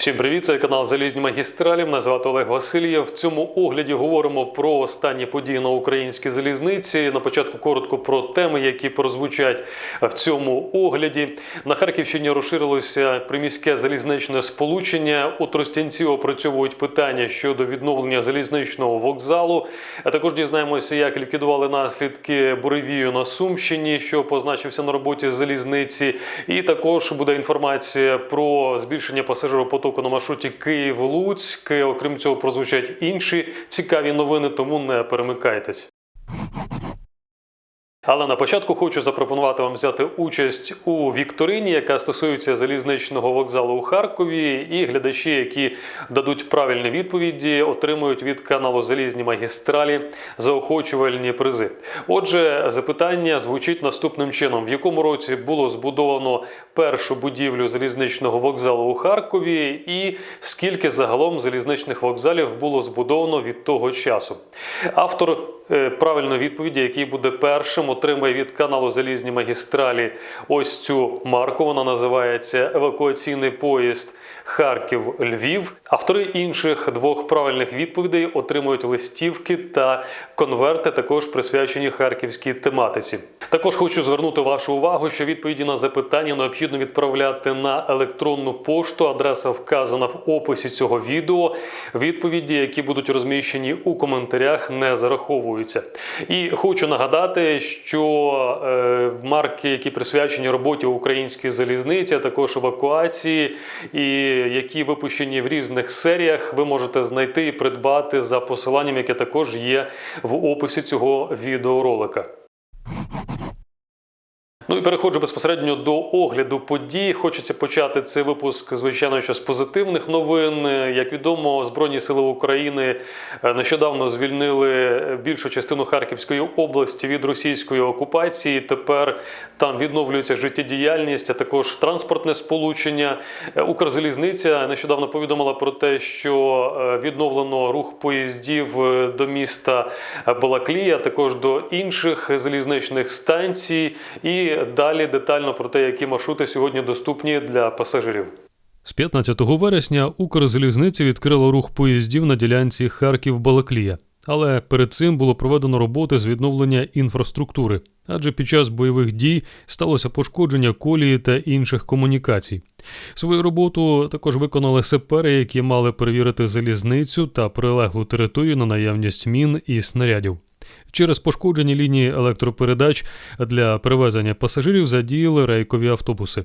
Всім привіт, це канал Залізні магістралі. Мене звати Олег Васильєв. В цьому огляді говоримо про останні події на українській залізниці. На початку коротко про теми, які прозвучать в цьому огляді. На Харківщині розширилося приміське залізничне сполучення. У Тростянці опрацьовують питання щодо відновлення залізничного вокзалу. А також дізнаємося, як ліквідували наслідки буревію на Сумщині, що позначився на роботі залізниці. І також буде інформація про збільшення пасажиропотоку на маршруті Київ-Луцьк. Окрім цього, прозвучать інші цікаві новини, тому не перемикайтесь. Але на початку хочу запропонувати вам взяти участь у вікторині, яка стосується залізничного вокзалу у Харкові. І глядачі, які дадуть правильні відповіді, отримують від каналу Залізні магістралі заохочувальні призи. Отже, запитання звучить наступним чином: в якому році було збудовано першу будівлю залізничного вокзалу у Харкові, і скільки загалом залізничних вокзалів було збудовано від того часу? Автор правильної відповіді, який буде першим, отримає від каналу Залізні магістралі ось цю марку. Вона називається Евакуаційний поїзд. Харків, Львів. Автори інших двох правильних відповідей отримують листівки та конверти, також присвячені харківській тематиці. Також хочу звернути вашу увагу, що відповіді на запитання необхідно відправляти на електронну пошту. Адреса вказана в описі цього відео. Відповіді, які будуть розміщені у коментарях, не зараховуються. І хочу нагадати, що е, марки, які присвячені роботі української залізниці, а також евакуації і які випущені в різних серіях, ви можете знайти і придбати за посиланням, яке також є в описі цього відеоролика. Ну і переходжу безпосередньо до огляду подій. Хочеться почати цей випуск, звичайно, що з позитивних новин. Як відомо, Збройні сили України е, нещодавно звільнили більшу частину Харківської області від російської окупації. Тепер там відновлюється життєдіяльність, а також транспортне сполучення. Е, Укрзалізниця нещодавно повідомила про те, що е, відновлено рух поїздів до міста Балаклія, також до інших залізничних станцій. І далі детально про те, які маршрути сьогодні доступні для пасажирів. З 15 вересня Укрзалізниця відкрила рух поїздів на ділянці Харків-Балаклія. Але перед цим було проведено роботи з відновлення інфраструктури, адже під час бойових дій сталося пошкодження колії та інших комунікацій. Свою роботу також виконали сапери, які мали перевірити залізницю та прилеглу територію на наявність мін і снарядів. Через пошкоджені лінії електропередач для перевезення пасажирів задіяли рейкові автобуси.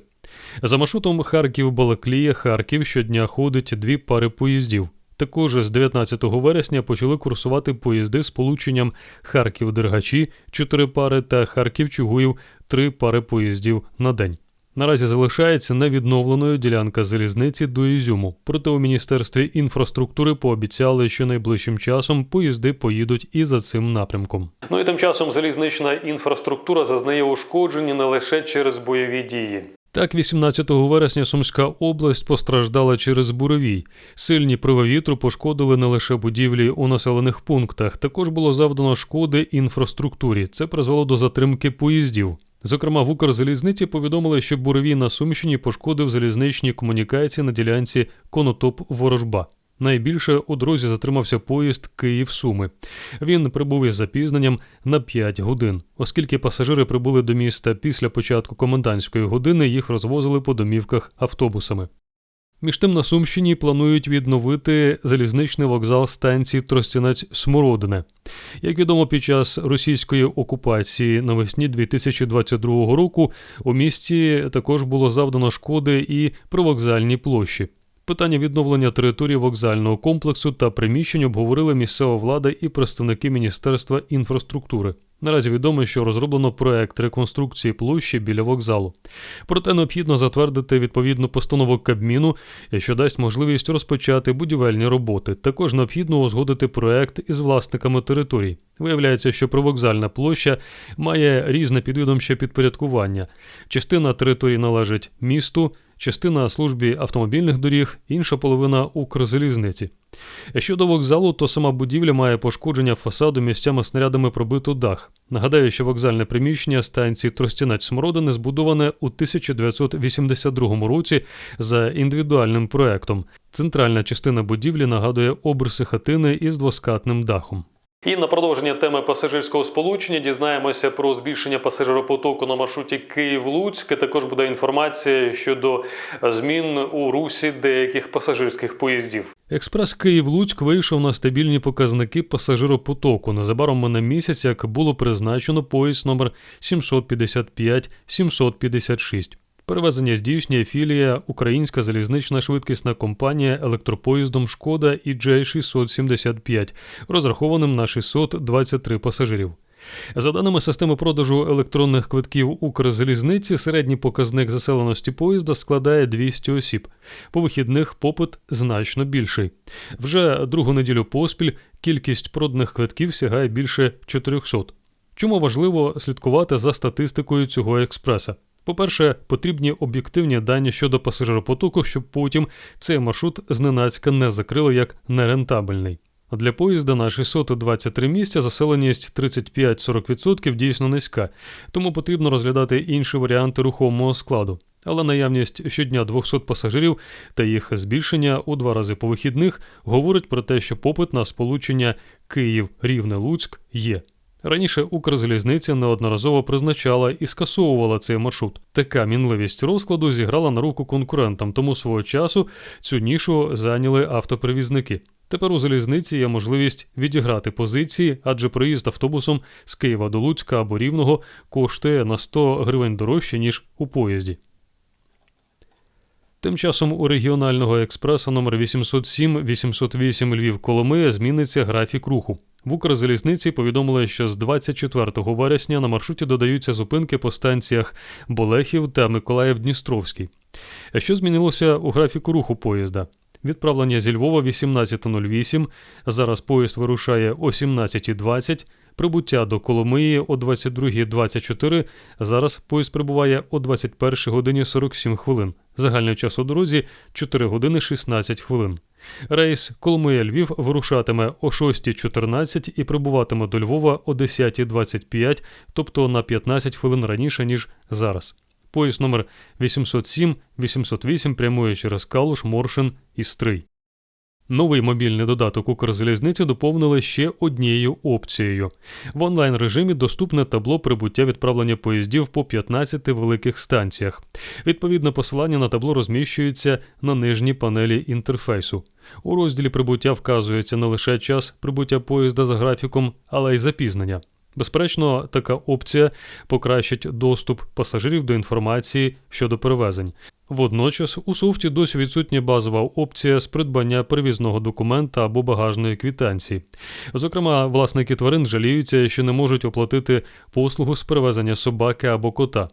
За маршрутом Харків-Балаклія Харків щодня ходить дві пари поїздів. Також з 19 вересня почали курсувати поїзди з полученням Харків-Дергачі 4 пари та Харків-Чугуїв 3 пари поїздів на день. Наразі залишається невідновленою ділянка залізниці до Ізюму. Проте у міністерстві інфраструктури пообіцяли, що найближчим часом поїзди поїдуть і за цим напрямком. Ну і тим часом залізнична інфраструктура зазнає ушкодження не лише через бойові дії. Так, 18 вересня Сумська область постраждала через буревій. Сильні приви вітру пошкодили не лише будівлі у населених пунктах, також було завдано шкоди інфраструктурі. Це призвело до затримки поїздів. Зокрема, в Укрзалізниці повідомили, що буревій на Сумщині пошкодив залізничні комунікації на ділянці Конотоп-Ворожба. Найбільше у дорозі затримався поїзд Київ-Суми. Він прибув із запізненням на 5 годин. Оскільки пасажири прибули до міста після початку комендантської години, їх розвозили по домівках автобусами. Між тим на Сумщині планують відновити залізничний вокзал станції Тростянець Смородине. Як відомо, під час російської окупації навесні 2022 року у місті також було завдано шкоди і привокзальній площі. Питання відновлення території вокзального комплексу та приміщень обговорили місцева влада і представники Міністерства інфраструктури. Наразі відомо, що розроблено проект реконструкції площі біля вокзалу. Проте необхідно затвердити відповідну постанову Кабміну, що дасть можливість розпочати будівельні роботи. Також необхідно узгодити проект із власниками територій. Виявляється, що привокзальна площа має різне підвідомче підпорядкування. Частина території належить місту частина службі автомобільних доріг, інша половина Укрзалізниці. Щодо вокзалу, то сама будівля має пошкодження фасаду місцями снарядами пробиту дах. Нагадаю, що вокзальне приміщення станції Тростянець Смородини збудоване у 1982 році за індивідуальним проектом. Центральна частина будівлі нагадує обриси хатини із двоскатним дахом. І на продовження теми пасажирського сполучення дізнаємося про збільшення пасажиропотоку на маршруті Київ-Луцьк. Також буде інформація щодо змін у русі деяких пасажирських поїздів. Експрес Київ-Луцьк вийшов на стабільні показники пасажиропотоку. Незабаром мене місяць, як було призначено поїзд номер 755-756. Перевезення здійснює філія Українська залізнична швидкісна компанія електропоїздом Шкода EJ 675, розрахованим на 623 пасажирів. За даними системи продажу електронних квитків Укрзалізниці, середній показник заселеності поїзда складає 200 осіб. По вихідних попит значно більший. Вже другу неділю поспіль кількість проданих квитків сягає більше 400. Чому важливо слідкувати за статистикою цього експреса? По-перше, потрібні об'єктивні дані щодо пасажиропотоку, щоб потім цей маршрут зненацька не закрили як нерентабельний. Для поїзда на 623 місця заселеність 35-40% дійсно низька, тому потрібно розглядати інші варіанти рухомого складу. Але наявність щодня 200 пасажирів та їх збільшення у два рази по вихідних говорить про те, що попит на сполучення Київ-Рівне-Луцьк є. Раніше Укрзалізниця неодноразово призначала і скасовувала цей маршрут. Така мінливість розкладу зіграла на руку конкурентам, тому свого часу цю нішу зайняли автоперевізники. Тепер у залізниці є можливість відіграти позиції, адже проїзд автобусом з Києва до Луцька або Рівного коштує на 100 гривень дорожче, ніж у поїзді. Тим часом у регіонального експресу номер 807-808 Львів Коломия зміниться графік руху. В Укрзалізниці повідомили, що з 24 вересня на маршруті додаються зупинки по станціях Болехів та Миколаїв-Дністровський. Що змінилося у графіку руху поїзда? Відправлення зі Львова 18.08. Зараз поїзд вирушає о 17.20. Прибуття до Коломиї о 22.24. Зараз поїзд прибуває о 21 годині 47 хвилин. Загальний час у дорозі 4 години 16 хвилин. Рейс Коломия Львів вирушатиме о 6.14 і прибуватиме до Львова о 10.25, тобто на 15 хвилин раніше, ніж зараз. Поїзд номер 807-808 прямує через Калуш, Моршин і Стрий. Новий мобільний додаток Укрзалізниці доповнили ще однією опцією. В онлайн режимі доступне табло прибуття відправлення поїздів по 15 великих станціях. Відповідне посилання на табло розміщується на нижній панелі інтерфейсу. У розділі прибуття вказується не лише час прибуття поїзда за графіком, але й запізнення. Безперечно, така опція покращить доступ пасажирів до інформації щодо перевезень. Водночас у софті досі відсутня базова опція з придбання перевізного документа або багажної квітанції. Зокрема, власники тварин жаліються, що не можуть оплатити послугу з перевезення собаки або кота.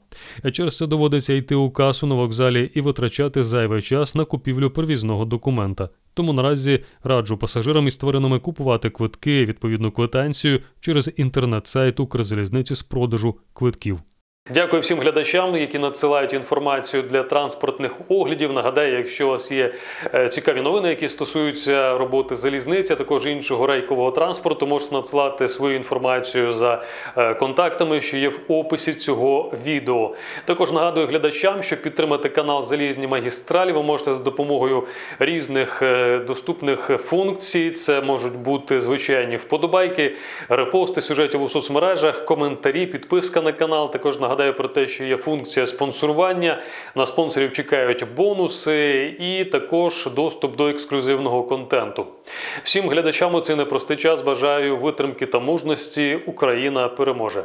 Через це доводиться йти у касу на вокзалі і витрачати зайвий час на купівлю перевізного документа. Тому наразі раджу пасажирам із тваринами купувати квитки, відповідну квитанцію через інтернет-сайт Укрзалізниці з продажу квитків. Дякую всім глядачам, які надсилають інформацію для транспортних оглядів. Нагадаю, якщо у вас є е, цікаві новини, які стосуються роботи залізниці, а також іншого рейкового транспорту, можете надсилати свою інформацію за е, контактами, що є в описі цього відео. Також нагадую глядачам, що підтримати канал Залізні магістралі ви можете з допомогою різних е, доступних функцій. Це можуть бути звичайні вподобайки, репости сюжетів у соцмережах, коментарі, підписка на канал. Також нагадую, Нагадаю про те, що є функція спонсорування. На спонсорів чекають бонуси і також доступ до ексклюзивного контенту. Всім глядачам у цей непростий час бажаю витримки та мужності. Україна переможе.